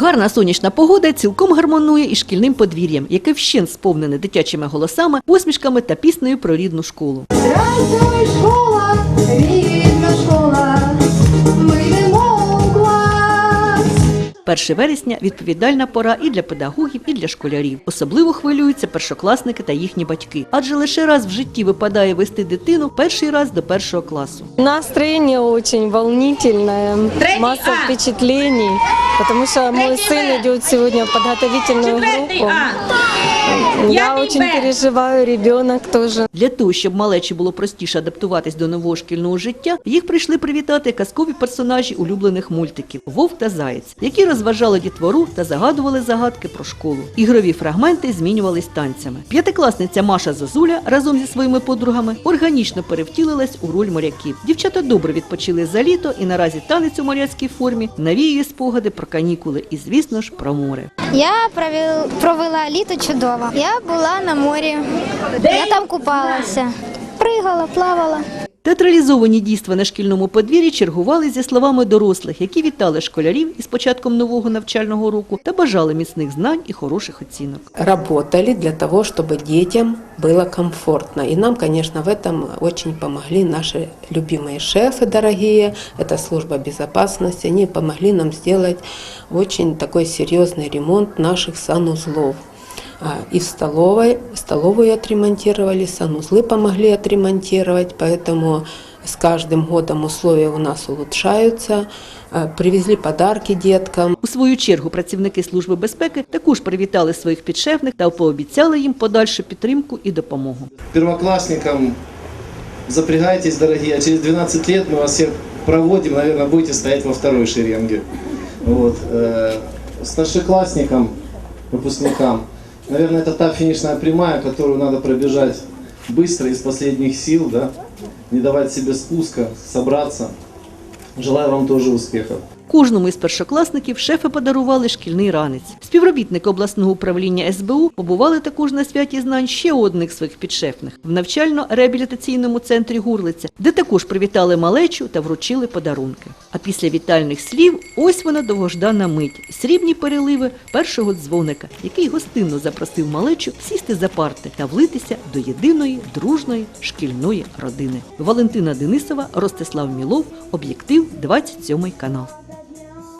Гарна сонячна погода цілком гармонує із шкільним подвір'ям, яке вщент сповнене дитячими голосами, посмішками та піснею про рідну школу. Здравствуй, школа, рідна школа, ми йдемо у клас. 1 вересня відповідальна пора і для педагогів, і для школярів. Особливо хвилюються першокласники та їхні батьки, адже лише раз в житті випадає вести дитину перший раз до першого класу. Настроение очень волнительное, масса впечатлений, потому что мой сын идет сегодня в подготовительную группу. Я очень переживаю, ребенок тоже. Для того, щоб малечі було простіше адаптуватись до нового шкільного життя, їх прийшли привітати казкові персонажі улюблених мультиків Вовк та Заєць, які розважали дітвору та загадували загадки про школу. Ігрові фрагменти змінювались танцями. П'ятикласниця Маша Зозуля разом зі своїми подругами органічно перевтілилась у роль моряків. Дівчата добре відпочили за літо і наразі танець у моряцькій формі навіює спогади про канікули і, звісно ж, про море. Я провел, провела літо чудово Я була на морі. Я там купалася. Пригала, плавала. Театралізовані дійства на шкільному подвір'ї чергували зі словами дорослих, які вітали школярів із початком нового навчального року та бажали міцних знань і хороших оцінок. работали для того, чтобы детям было комфортно. И нам, конечно, в этом очень помогли наши любимые шефы дорогие, это служба безопасности, они помогли нам сделать очень такой серьезный ремонт наших санузлов. А, И в столовой, столовую отремонтировали, санузлы помогли отремонтировать, поэтому с каждым годом условия у нас улучшаются. А, Привезли подарки деткам, У свою чергу працівники Служби безпеки також привітали своїх підшефних та пообіцяли їм подальшу підтримку і допомогу. первоклассникам запрягайтесь, дорогие. А через 12 лет мы вас всех проводим, наверное, будете стоять во второй шеренге. Вот. э, Старшеклассникам, выпускникам, наверное, это та финишная прямая, которую надо пробежать быстро, из последних сил, да? не давать себе спуска, собраться. Желаю вам тоже успехов. Кожному із першокласників шефи подарували шкільний ранець. Співробітники обласного управління СБУ побували також на святі знань ще одних своїх підшефних в навчально-реабілітаційному центрі Гурлиця, де також привітали малечу та вручили подарунки. А після вітальних слів ось вона довгождана мить срібні переливи першого дзвоника, який гостинно запросив малечу сісти за парти та влитися до єдиної дружної шкільної родини. Валентина Денисова, Ростислав Мілов, об'єктив 27 канал.